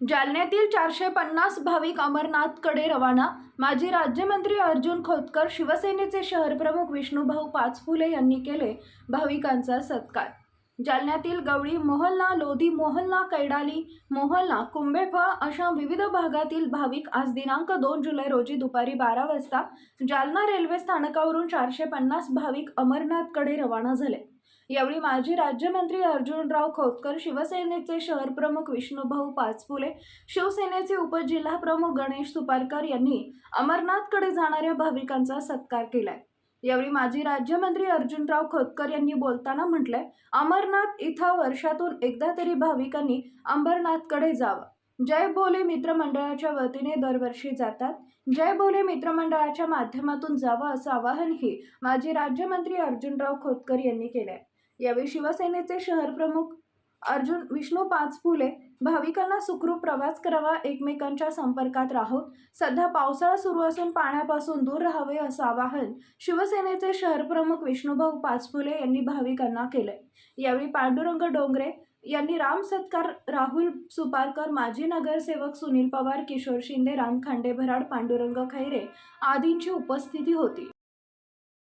जालन्यातील चारशे पन्नास भाविक अमरनाथकडे रवाना. माजी राज्यमंत्री अर्जुन खोतकर शिवसेनेचे शहरप्रमुख विष्णुभाऊ पाचफुले यांनी केले भाविकांचा सत्कार. जालन्यातील गवळी मोहल्ला लोधी मोहल्ला कैडाली मोहल्ला कुंभेफळ अशा विविध भागातील भाविक आज दिनांक दोन जुलै रोजी दुपारी बारा वाजता जालना रेल्वे स्थानकावरून चारशे पन्नास भाविक अमरनाथकडे रवाना झाले. यावेळी माजी राज्यमंत्री अर्जुनराव खोतकर शिवसेनेचे शहर प्रमुख विष्णुभाऊ पाचपुले शिवसेनेचे उपजिल्हा प्रमुख गणेश सुपारकर यांनी अमरनाथकडे जाणाऱ्या भाविकांचा सत्कार केलाय. यावेळी माजी राज्यमंत्री अर्जुनराव खोतकर यांनी बोलताना म्हटलंय अमरनाथ इथं वर्षातून एकदा तरी भाविकांनी अंबरनाथकडे जावं. जय बोले मित्रमंडळाच्या वतीने दरवर्षी जातात. जय बोले मित्रमंडळाच्या माध्यमातून जावं असं आवाहनही माजी राज्यमंत्री अर्जुनराव खोतकर यांनी केलंय. यावेळी शिवसेनेचे शहर प्रमुख अर्जुन विष्णू पाचफुले भाविकांना सुखरूप प्रवास करावा एकमेकांच्या संपर्कात राहो. सध्या पावसाळा सुरू असून पाण्यापासून दूर राहावे असं आवाहन शिवसेनेचे शहरप्रमुख विष्णुभाऊ पाचफुले यांनी भाविकांना केलंय. यावेळी पांडुरंग डोंगरे यांनी राम सत्कार राहुल सुपारकर माजी नगरसेवक सुनील पवार किशोर शिंदे राम खांडेभराड पांडुरंग खैरे आदींची उपस्थिती होती.